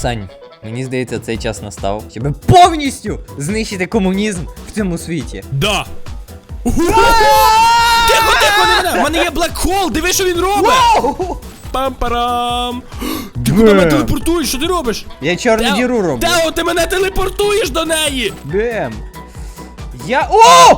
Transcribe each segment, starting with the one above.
Сань, мені здається, цей час настав, щоб повністю знищити комунізм в цьому світі. Да. Тихо, тихо, не мене! У мене є Black Hole, диви, що він робить! Пам-парам! Ти куди мене телепортуєш? Що ти робиш? Я чорну діру роблю. Тео, ти мене телепортуєш до неї! Бем. Я. О!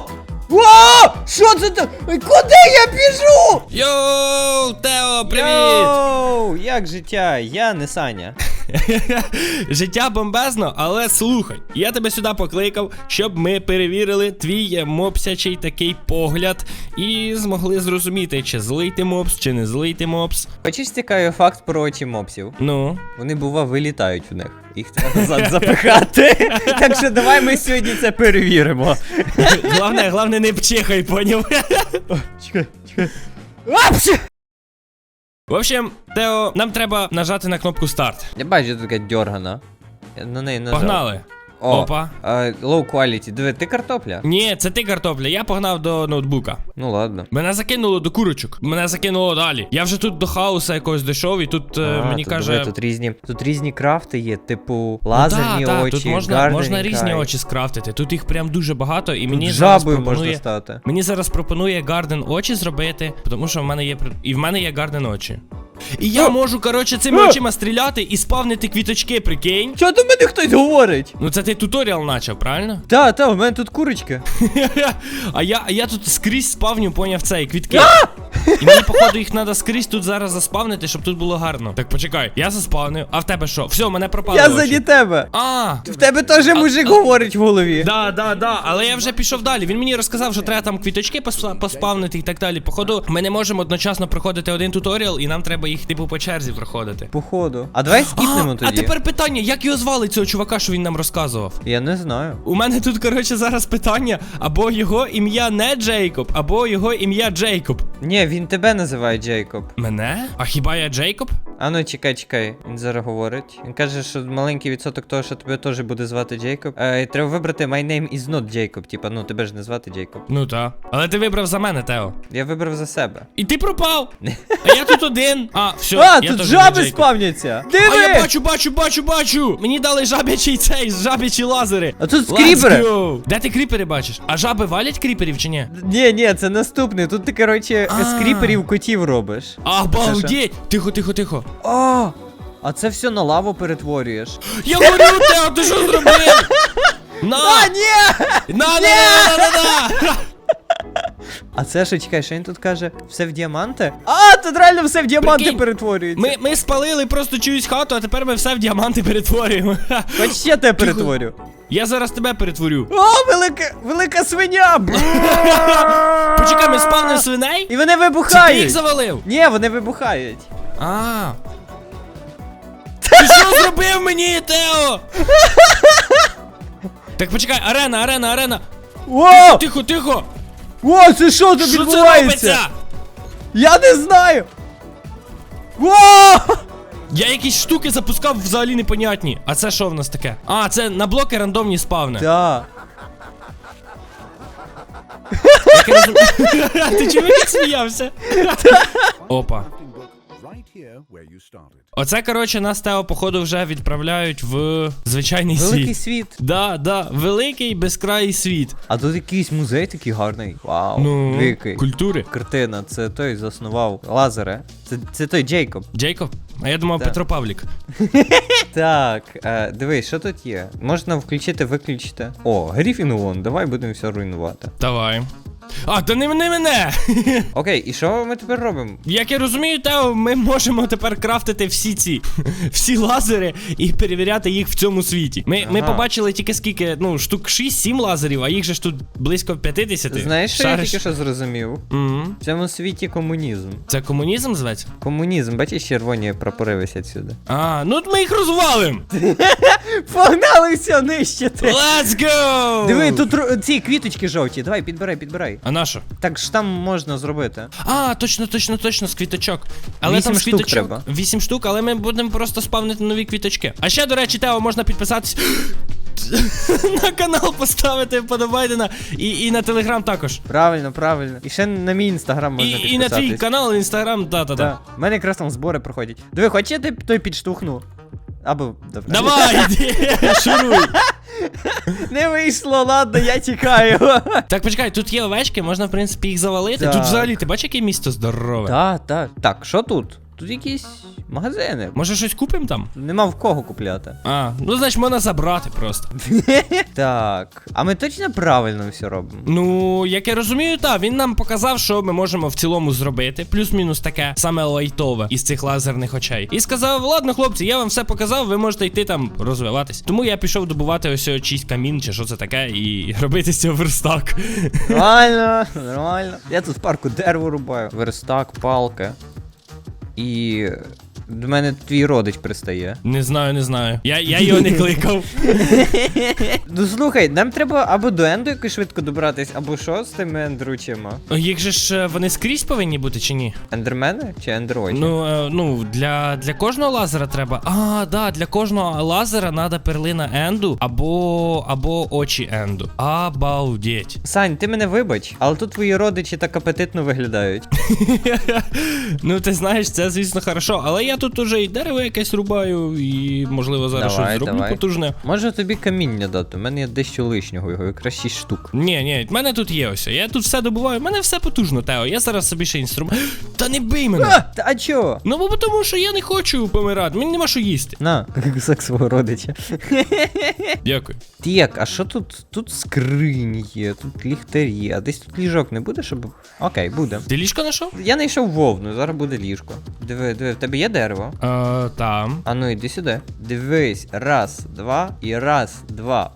О! Що це так? Куди я біжу? Йоу, Тео, привіт! Йоу, як життя? Я не Саня. Життя бомбезно, але слухай, я тебе сюди покликав, щоб ми перевірили твій мопсячий такий погляд і змогли зрозуміти, чи злий ти мопс, чи не злий ти мопс. Хочеш цікавий факт про очі мопсів? Ну. Вони бува вилітають у них. Їх треба назад запихати. Так що давай ми сьогодні це перевіримо. Главне, главне не пчихай, поняв? Чекай, чекай. Апчі! В общем, Тео, нам треба нажати на кнопку старт. Я бачу, така дьоргана. Я на неї нажав. Погнали. О, Опа. а, low quality. Диви, ти картопля? Ні, це ти картопля, я погнав до ноутбука. Ну ладно. Мене закинуло до курочок. Мене закинуло далі. Я вже тут до хаоса якогось дійшов, і тут е, А, мені тут, каже. диви, тут різні, тут різні крафти є, типу Ну, лазерні очі, тут можна, gardening можна різні eye. очі скрафтити. Тут їх прям дуже багато, і Тут мені зараз жабою можна пропонує. стати. Мені зараз пропонує Гарден очі зробити, тому що в мене є при- і в мене є Гарден очі. І я О! можу, коротше, цими О! очима стріляти і спавнити квіточки, прикинь. Що до мене хтось говорить? Ну це ти туторіал начав, правильно? Та, та, в мене тут курочки. а я, а я тут скрізь спавню, поняв цей квітки. І мені, походу, їх треба скрізь тут зараз заспавнити, щоб тут було гарно. Так почекай, я заспавнив, а в тебе що? Все, мене пропали. Я заді тебе. А, В тебе теж мужик говорить в голові. Да, да, да, але я вже пішов далі. Він мені розказав, що треба там квіточки поспавнити і так далі. Походу, ми не можемо одночасно проходити один туторіал, і нам треба їх типу по черзі проходити. Походу. А давай скіпнемо а, тоді. а тепер питання, як його звали цього чувака, що він нам розказував? Я не знаю. У мене тут, коротше, зараз питання: або його ім'я не Джейкоб, або його ім'я Джейкоб. Ні, він тебе називає Джейкоб. Мене? А хіба я Джейкоб? А ну чекай, чекай, він зараз говорить. Він каже, що маленький відсоток того, що тебе теж буде звати Джейкоб. Е, треба вибрати My name is not Jacob. Типа, ну тебе ж не звати Джейкоб. Ну та. Але ти вибрав за мене, Тео. Я вибрав за себе. І ти пропав. А я тут один. А, все. а, я тут теж жаби не Джейкоб. спавняться! А я Диви! бачу, бачу, бачу, бачу! Мені дали жабячий цей, жабячі лазери. А тут Let's скріпери! go. Де ти кріпери бачиш? А жаби валять кріперів чи ні? Ні, ні, це наступний. Тут ти, коротше, А. з кріперів котів робиш. Обалдеть! Тихо, тихо, тихо. О! А це все на лаву перетворюєш. Я горю, Тео, ти що зробив? На! А, ні! На, на, на, на, на, на! А це що, чекай, що він тут каже? Все в діаманти? А, тут реально все в діаманти Прикинь, перетворюється. Ми, ми спалили просто чиюсь хату, а тепер ми все в діаманти перетворюємо. Хоч ще тебе перетворю. Я зараз тебе перетворю. О, велика, велика свиня! Почекай, ми спавнив свиней? І вони Це ти їх завалив? Ні, вони вибухають. А. Ти що зробив мені, Тео? Так почекай, арена, арена, арена. О! Тихо, тихо. О, це що тут Що це відбувається? робиться? Я не знаю! О! Я якісь штуки запускав взагалі непонятні. А це що в нас таке? А, це на блоки рандомні спавни. Да. Ти чому не сміявся? Опа. Оце, коротше, нас Тео, походу, вже відправляють в звичайний Великий світ. світ. Да, да, великий безкрай світ. А тут якийсь музей такий гарний. Вау. Ну, Великий. культури. Картина, це той заснував лазери. Це, це той Джейкоб. Джейкоб? А я думав Так. Петро Павлік. Так, е, дивись, що тут є? Можна включити, виключити. О, Гріфін вон, давай будемо все руйнувати. Давай. А, та не мене мене! Окей, і що ми тепер робимо? Як я розумію, Тео, ми можемо тепер крафтити всі ці всі лазери і перевіряти їх в цьому світі. Ми, ми побачили тільки скільки, ну, штук 6-7 лазерів, а їх же ж тут близько 50. Знаєш, що я тільки що зрозумів? Мгм. В цьому світі комунізм. Це комунізм зветься? Комунізм, бачиш, червоні прапори висять сюди. А, ну от ми їх розвалимо! Погнали все нищити! Let's go! Диви, тут ці квіточки жовті, давай, підбирай, підбирай. А на що? Так ж там можна зробити. А, точно, точно, точно, з квіточок. Але Вісім там з штук квіточок. треба. Вісім штук, але ми будемо просто спавнити нові квіточки. А ще, до речі, Тео, можна підписатись на канал, поставити вподобайдена на і, і на телеграм також. Правильно, правильно. І ще на мій інстаграм І, можна і на твій підписатись. канал, інстаграм, да-да-да. У мене якраз там збори проходять. Диви, хоч я ти той підштовхну. Або. Давай, іди, шуруй. Не вийшло, ладно, я тікаю. Так, почекай, тут є овечки, можна, в принципі, їх завалити. Так. Тут взагалі, ти бачиш, яке місто здорове? Так, так. Так, що тут? Тут якісь магазини. Може щось купимо там? Нема в кого купляти. А, ну значить можна забрати просто. Так. А ми точно правильно все робимо? Ну, як я розумію, так, він нам показав, що ми можемо в цілому зробити, плюс-мінус таке саме лайтове із цих лазерних очей. І сказав: ладно, хлопці, я вам все показав, ви можете йти там розвиватись. Тому я пішов добувати ось чийсь камін, чи що це таке, і робити з цього верстак. Нормально, нормально. Я тут в парку дерево рубаю. Верстак, палка. І. До мене твій родич пристає. Не знаю, не знаю. Я, я його не кликав. Ну слухай, нам треба або до енду якось швидко добратись, або що з тими ендручима? Їх же ж е, вони скрізь повинні бути чи ні? Ендермени чи ендерочі? Ну, е, ну для, для кожного лазера треба. А, да, для кожного лазера треба перлина енду або, або очі енду. Обалдеть. Сань, ти мене вибач, але тут твої родичі так апетитно виглядають. ну, ти знаєш, це звісно хорошо, але я тут уже і дерево якесь рубаю, і можливо зараз Давай, щось зроблю давай. потужне. Може тобі каміння дати? У мене є дещо лишнього, його якраз 6 штук. Ні, ні, в мене тут є ось. Я тут все добуваю, в мене все потужно, Тео. Я зараз собі ще інструмент. Та не бий мене! А, та а чо? Ну, бо тому що я не хочу помирати, мені нема що їсти. На, кусок свого родича. Дякую. Так, а що тут? Тут скрині є, тут ліхтарі, а десь тут ліжок не буде, щоб. Окей, буде. Ти ліжко знайшов? Я знайшов вовну, зараз буде ліжко. Диви, диви, в тебе є дерево? Е, там. А ну іди сюди. Дивись, раз, два і раз, два.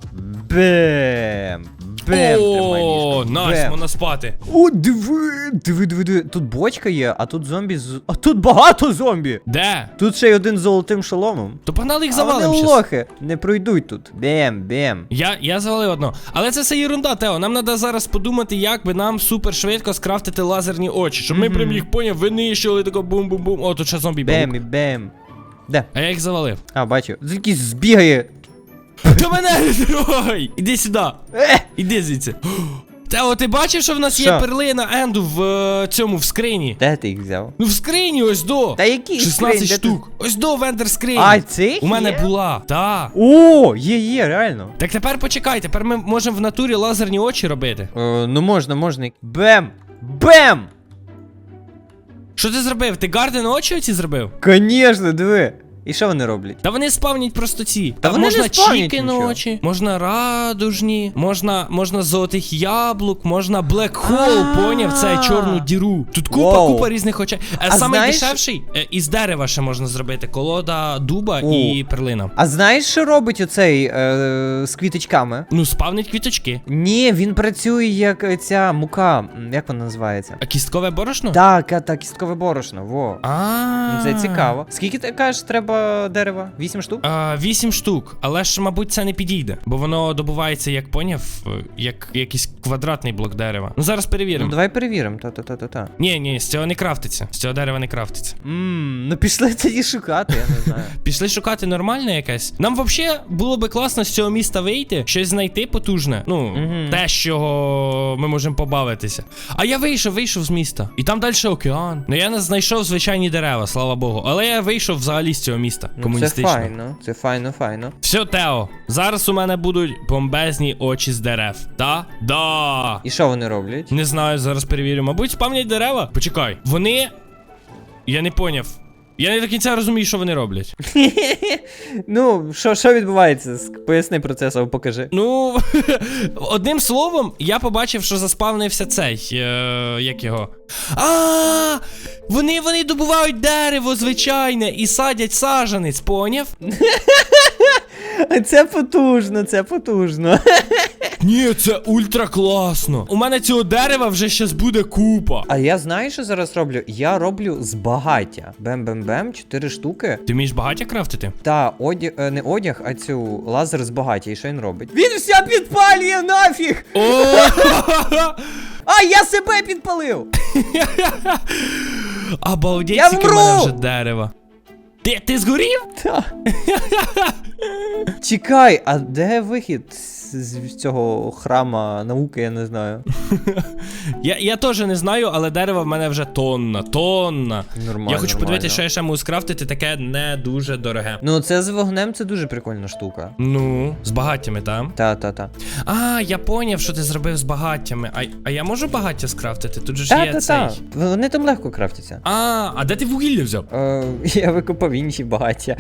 Бем! Бем! О, найс, Бем. можна спати. О, диви, диви, диви, диви. Тут бочка є, а тут зомбі з. А тут багато зомбі! Де? Тут ще й один з золотим шоломом. То погнали їх А вони завалим щас. лохи, не пройдуть тут. Бем, бем. Я, я завалив одного. Але це все єрунда, Тео. Нам треба зараз подумати, як би нам супер швидко скрафтити лазерні очі. Щоб ми прям їх поняв, винищували тако бум-бум-бум. О, тут ще зомбі Бем був. і бем. Де? А я їх завалив. А, бачу. Тут якийсь збігає. Та мене не трогай! Іди сюди. Е! Іди звідси. Тео, ти бачив, що в нас є Що? перлина Енду в е, цьому в скрині? Де ти їх взяв? Ну в скрині ось до. Та які 16 скрині? Де ти- штук. Ось до вендер скрині. А, цих У мене є? була. Та. О, є, є, реально. Так тепер почекай, тепер ми можемо в натурі лазерні очі робити. Е, ну можна, можна. Бем! Бем! Що ти зробив? Ти гарден очі оці зробив? Конечно, диви. І що вони роблять? Та вони спавнять просто ці. Та вони можна не спавнять чікен нічого. очі, можна радужні, можна, можна золотих яблук, можна хол, А. поняв, це чорну діру. Тут купа, Вау. купа різних очей. А, А саме знаєш- дешевший е, із дерева ще можна зробити. Колода дуба О. і перлина. А знаєш, що робить оцей е, з квіточками? Ну, спавнять квіточки. Ні, він працює як е, ця мука. М, Як вона називається? А кісткове борошно? Так, а, так, кісткове борошно, во. А. Ну, Це цікаво. Скільки ти кажеш, треба дерева? Вісім штук? А, Вісім штук, але ж, мабуть, це не підійде, бо воно добувається, як поняв, як якийсь квадратний блок дерева. Ну зараз перевіримо. Ну давай перевіримо. Та-та-та-та-та. Ні, ні, з цього не крафтиться. З цього дерева не крафтиться. Ммм, ну пішли тоді шукати, я не знаю. Пішли шукати нормальне якесь. Нам взагалі було би класно з цього міста вийти, щось знайти потужне. Ну, Мгм. те, з чого ми можемо побавитися. А я вийшов, вийшов з міста. І там далі океан. Ну я не знайшов звичайні дерева, слава Богу. Але я вийшов взагалі з цього міста. Ну, це файно, це файно, файно. Все, Тео, зараз у мене будуть бомбезні очі з дерев. Та? Да. І що вони роблять? Не знаю, зараз перевірю. Мабуть, спавнять дерева. Почекай. Вони. Я не поняв. Я не до кінця розумію, що вони роблять. Ну, що, що відбувається? Поясни процес, або покажи. Ну, одним словом, я побачив, що заспавнився цей. Е, як його? А! Вони вони добувають дерево звичайне і садять сажанець, поняв? Це потужно, це потужно. Ні, це ультра класно. У мене цього дерева вже щас буде купа. А я знаю, що зараз роблю? Я роблю з багаття. Бем-бем-бем, 4 штуки. Ти вмієш багаття крафтити? Та одяг, е, не одяг, а цю лазер з багаття. І що він робить? Він все підпалює нафіг! О! А я себе підпалив! Обалдеть, Я скільки в мене вже дерева. Ти, ти згорів? Та. Чекай, а де вихід з цього храма науки, я не знаю. Я, я теж не знаю, але дерева в мене вже тонна, тонна. Нормально. я хочу подивитися, що я ще можу скрафтити, таке не дуже дороге. Ну, це з вогнем це дуже прикольна штука. Ну, з багаттями, там. Та-та-та. А, я поняв, що ти зробив з багаттями. А, а я можу багаття скрафтити? Тут же ж є Та-та-та. Вони там легко крафтяться. А, а де ти вугілля взяв? Е, я викопав інші багаття.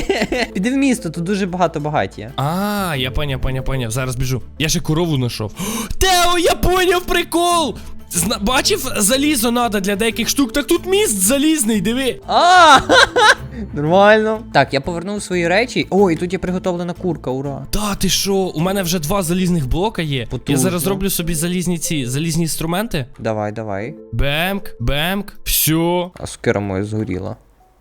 Піди в місто, тут дуже багато багаття. А, я поняв, поняв, поняв. Зараз біжу. Я ще корову знайшов. Тео, я поняв прикол! Зна- бачив, залізо надо для деяких штук. Так тут міст залізний, диви. А! Нормально. Так, я повернув свої речі. О, і тут є приготовлена курка, ура. Та ти що? У мене вже два залізних блока є. Я зараз зроблю собі залізні ці залізні інструменти. Давай, давай. Бемк, бемк, все. А сукера моя згоріла.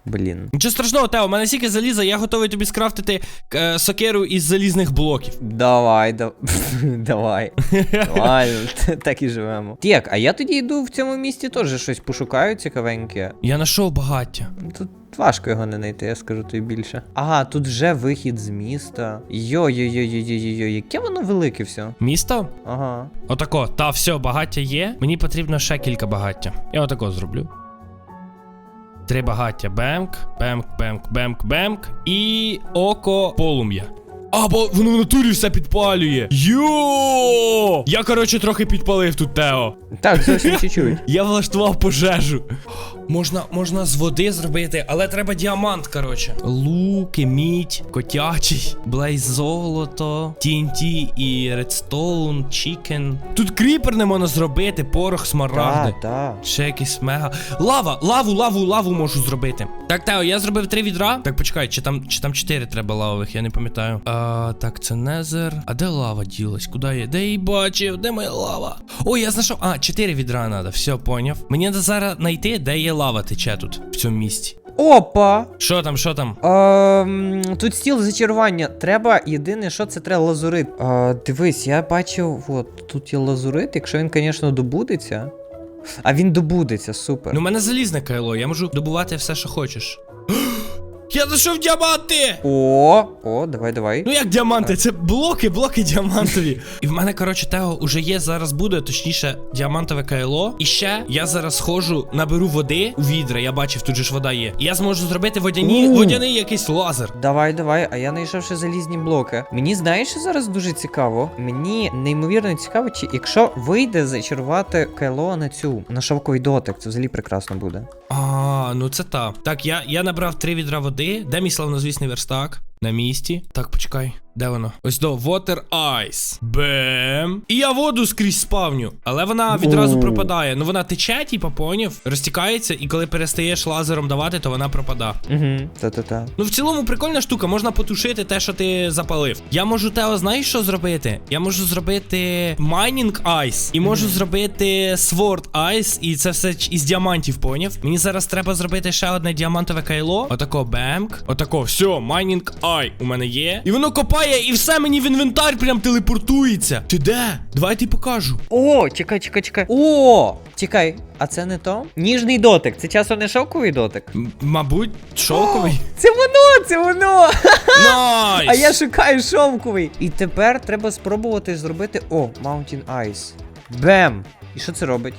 Блін. Нічого страшного, Тео, у мене стільки заліза, я готовий тобі скрафтити е, сокеру із залізних блоків. Давай, да... давай. Давай, так і живемо. Так, а я тоді йду в цьому місті теж щось пошукаю цікавеньке. Я знайшов багаття. Тут важко його не знайти, я скажу тобі більше. Ага, тут вже вихід з міста. Йо-йо-йо-йо-йо-йо, яке воно велике все. Місто? Ага. Отако, та все, багаття є. Мені потрібно ще кілька багаття. Я отако зроблю. Три багаття. Бемк, бемк, бемк, бемк, бемк. І око полум'я. А, бо воно в натурі все підпалює. Йо! Я, коротше, трохи підпалив тут Тео. Так, зовсім чуть-чуть. Я влаштував пожежу. Можна, можна з води зробити, але треба діамант, коротше. Луки, мідь, котячий, блейз золото, TNT і редстоун, чікен. Тут кріпер не можна зробити, порох, смарагди. Так, так. Ще якийсь мега. Лава! Лаву, лаву, лаву можу зробити. Так, Тео, я зробив три відра. Так, почекай, чи там, чи там чотири треба лавових, я не пам'ятаю. А, так, це незер. А де лава ділась? Куди я? Де її бачив? Де моя лава? Ой, я знайшов. А, чотири відра треба, все, поняв. Мені треба зараз знайти, де є лава тече тут, в цьому місці. Опа! Що там, що там? Ем, тут стіл зачарування. Треба єдине, що це треба лазурит. Е, дивись, я бачив, от тут є лазурит, якщо він, звісно, добудеться. А він добудеться, супер. Ну, у мене залізне кайло, я можу добувати все, що хочеш. Я знайшов діаманти! О, о, давай, давай. Ну як діаманти? Це блоки, блоки діамантові. І в мене, коротше, того уже є, зараз буде, точніше, діамантове кайло. І ще я зараз схожу, наберу води у відра. Я бачив, тут же ж вода є. І я зможу зробити водяні, У. водяний якийсь лазер. Давай, давай, а я знайшов ще залізні блоки. Мені знаєш, що зараз дуже цікаво. Мені неймовірно цікаво, чи якщо вийде зачарувати кайло на цю на шовковий дотик, це взагалі прекрасно буде. А, ну це та. Так, я, я набрав три відра води. Мій славнозвісний верстак? На місці. Так, почекай. Де воно? Ось до Water Ice. Бем. І я воду скрізь спавню. Але вона відразу пропадає. Ну вона тече, типа, поняв? Розтікається, і коли перестаєш лазером давати, то вона пропада. Угу. Та-та-та. Ну, в цілому прикольна штука, можна потушити те, що ти запалив. Я можу Тео, знаєш, що зробити? Я можу зробити Mining Ice і можу зробити Sword Ice, і це все із діамантів, поняв? Мені зараз треба зробити ще одне діамантове кайло. Отако бемк. Отако, все, Mining Eye у мене є. І воно копає, і все мені в інвентар прям телепортується. Ти де? Давай я тобі покажу. О, чекай, чекай, чекай. О! Чекай, а це не то? Ніжний дотик. Це часом не шовковий дотик. М- мабуть, шовковий. Це воно, це воно! Найс! А я шукаю шовковий. І тепер треба спробувати зробити. О, Mountain Ice. Бем! І що це робить?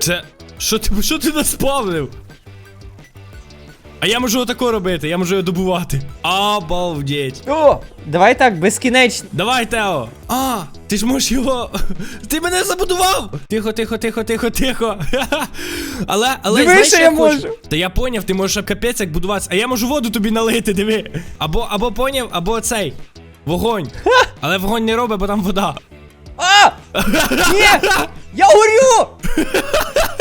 Це. Що ти що ти наспавнив? А я можу отако робити, я можу його добувати. Обалдеть. О! Давай так, безкінечно. Давай, Тео. А, ти ж можеш його. Ти мене забудував! Тихо, тихо, тихо, тихо, тихо. Але, але Диви, знаєш, що я хочу? можу. Та я поняв, ти можеш капець як будуватися, а я можу воду тобі налити, диви. Або, або поняв, або цей. Вогонь. Але вогонь не робить, бо там вода. А! Ні! Я горю!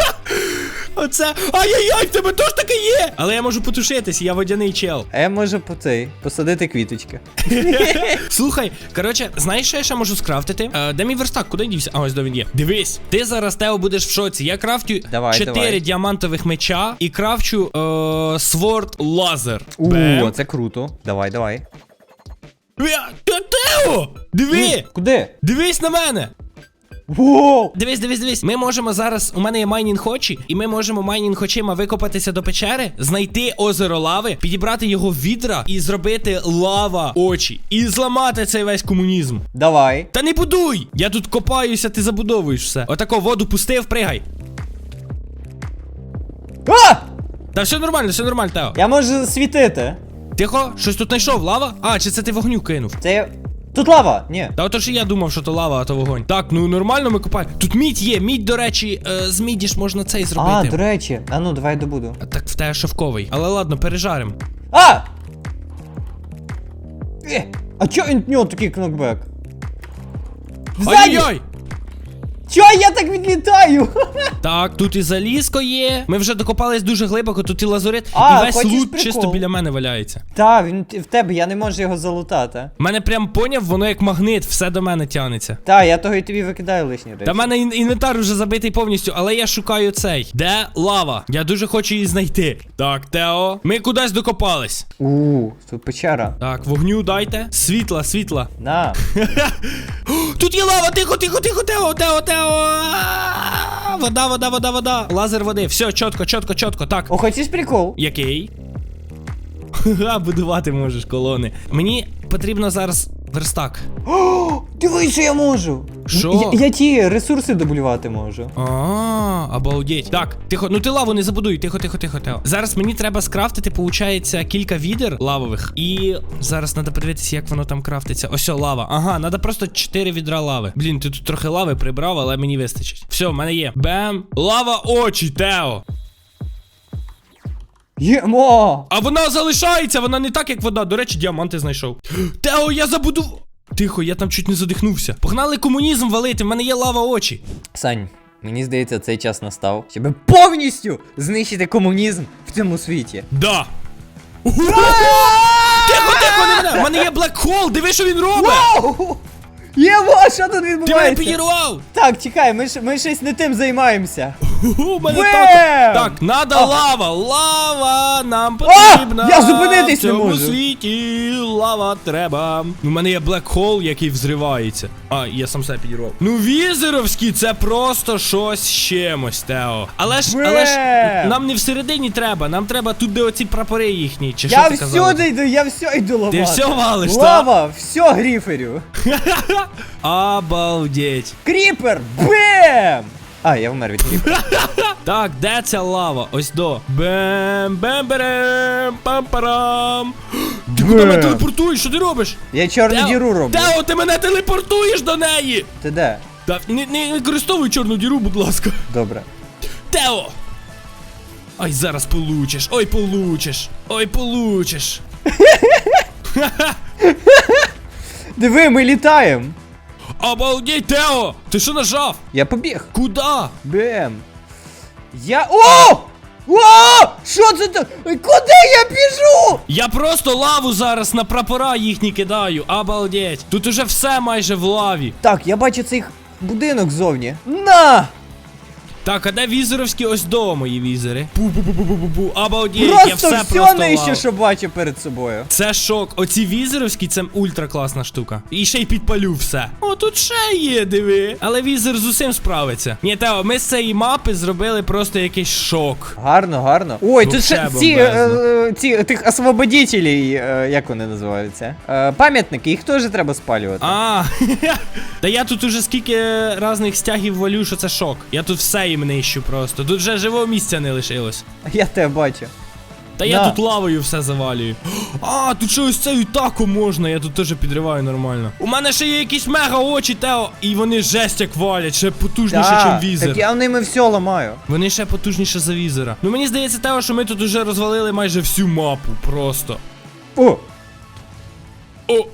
Оце. Ай-яй-яй, в тебе теж таке є! Але я можу потушитись, я водяний чел. А я можу по цей посадити квіточки. Слухай, коротше, знаєш, що я ще можу скрафтити? Е, де мій верстак? Куди дівся? А, ось де він є. Дивись, ти зараз Тео будеш в шоці. Я крафтю Давай, 4 давай. діамантових меча і крафчу е, Sword Laser. О, Бем. це круто. Давай, давай. Я- Та Тео! Диви! Куди? Дивись на мене! Воу! Дивись, дивись, дивись. Ми можемо зараз. У мене є майнінг очі, і ми можемо майнінг очима викопатися до печери, знайти озеро лави, підібрати його відра і зробити лава очі. І зламати цей весь комунізм. Давай. Та не будуй! Я тут копаюся, ти забудовуєш все. Отако воду пустив, пригай. А! Та все нормально, все нормально, Тео. Я можу світити. Тихо, щось тут знайшов, лава? А, чи це ти вогню кинув? Це я. Тут лава! Ні. Та отож і я думав, що то лава, а то вогонь. Так, ну нормально ми купаємо. Тут мідь є, мідь, до речі, е, з міді ж можна цей зробити. А, до речі. А ну, давай добуду. А так в тебе шовковий. Але ладно, пережарим. А! Е, а чо він в нього такий кнокбек? Ззаді! Ой-ой-ой! Я так відлітаю? Так, тут і залізко є. Ми вже докопались дуже глибоко, тут і лазурит, А, і весь хочеш лут прикол? чисто біля мене валяється. Та, він в тебе, я не можу його залутати. Мене прям поняв, воно як магнит, все до мене тягнеться. Та, я того і тобі викидаю лишні речі. Та в мене ін- інвентар уже забитий повністю, але я шукаю цей. Де лава? Я дуже хочу її знайти. Так, Тео, ми кудись докопались. У, тут печера. Так, вогню дайте. Світла, світла. На. Тут є лава, тихо, тихо, тихо, Тео, Тео, Тео. Вода, вода, вода, вода. Лазер води. Все, чітко, чітко, чітко. Так. О, хочеш прикол? Який? Ха, будувати можеш колони. Мені потрібно зараз верстак. О, дивись, що я можу. Що? Я, я ті ресурси дублювати можу. А, обалдеть. Так, тихо, ну ти лаву не забудуй, тихо, тихо, тихо, тихо. Зараз мені треба скрафтити, получається, кілька відер лавових. І зараз треба подивитися, як воно там крафтиться. Ось лава. Ага, треба просто 4 відра лави. Блін, ти тут трохи лави прибрав, але мені вистачить. Все, в мене є. Бем. Лава очі, Тео. Ємо! А вона залишається, вона не так, як вода. До речі, діаманти знайшов. Тео, я забуду. Тихо, я там чуть не задихнувся. Погнали комунізм валити, в мене є лава очі. Сань, мені здається, цей час настав, щоб повністю знищити комунізм в цьому світі. Да. Тихо, тихо, не мене! У мене є блекхол, диви, що він робить! Вау! Ємо, що тут Ти мене відбувається? підірвав! Так, чекай, ми, ж- ми щось не тим займаємося. У мене так. Так, надо лава! Лава нам потрібна! я зупинитись в не цьому можу. світі лава треба. У мене є блекхол, який взривається. А, я сам себе підірвав. Ну, візеровський, це просто щось з чимось, Тео. Але ж, але ж нам не всередині треба, нам треба тут, де оці прапори їхні. Чи я що ти казала? всюди йду, я все йду ламати. Ти все валиш, так? Лава, все гріферю. Обалдеть. Кріпер, бем! А, я вмер від кріпера. Так, де ця лава? Ось до. Бем, бем, берем, пам парам. Ти куди мене телепортуєш? Що ти робиш? Я чорну Тео, діру роблю. Тео, ти мене телепортуєш до неї! Ти де? Та не, не використовуй чорну діру, будь ласка. Добре. Тео! Ай, зараз получиш. Ой, получиш. Ой, получиш. Диви, ми літаємо. Обалдеть, Тео! Ти що нажав? Я побіг. Куда? Бем. Я. О! О! Що це так? Куди я біжу? Я просто лаву зараз на прапора їхні кидаю. Обалдеть. Тут уже все майже в лаві. Так, я бачу цей будинок ззовні. На! Так, а де візеровські ось до мої візери? Пу-пу-пу-пу-пу-пу. Обалдеть, я Просто все, все просто нижче, лава. що бачу перед собою. Це шок. Оці візеровські це ультра класна штука. І ще й підпалю все. О, тут ще є, диви. Але візер з усім справиться. Ні, Тео, ми з цієї мапи зробили просто якийсь шок. Гарно, гарно. Ой, тут ще ці, е, е, ці тих освободителей, е, як вони називаються? Е, пам'ятники, їх теж треба спалювати. А, та я тут уже скільки разних стягів валю, що це шок. Я тут все їм нищу просто. Тут вже живого місця не лишилось. Я тебе бачу. Та я тут лавою все завалюю. А, тут ще ось цею тако можна, я тут теж підриваю нормально. У мене ще є якісь мега очі, Тео, і вони жесть як валять, ще потужніше, ніж візер. так я ними все ламаю. Вони ще потужніше за візера. Ну мені здається, Тео, що ми тут уже розвалили майже всю мапу. Просто. О! О,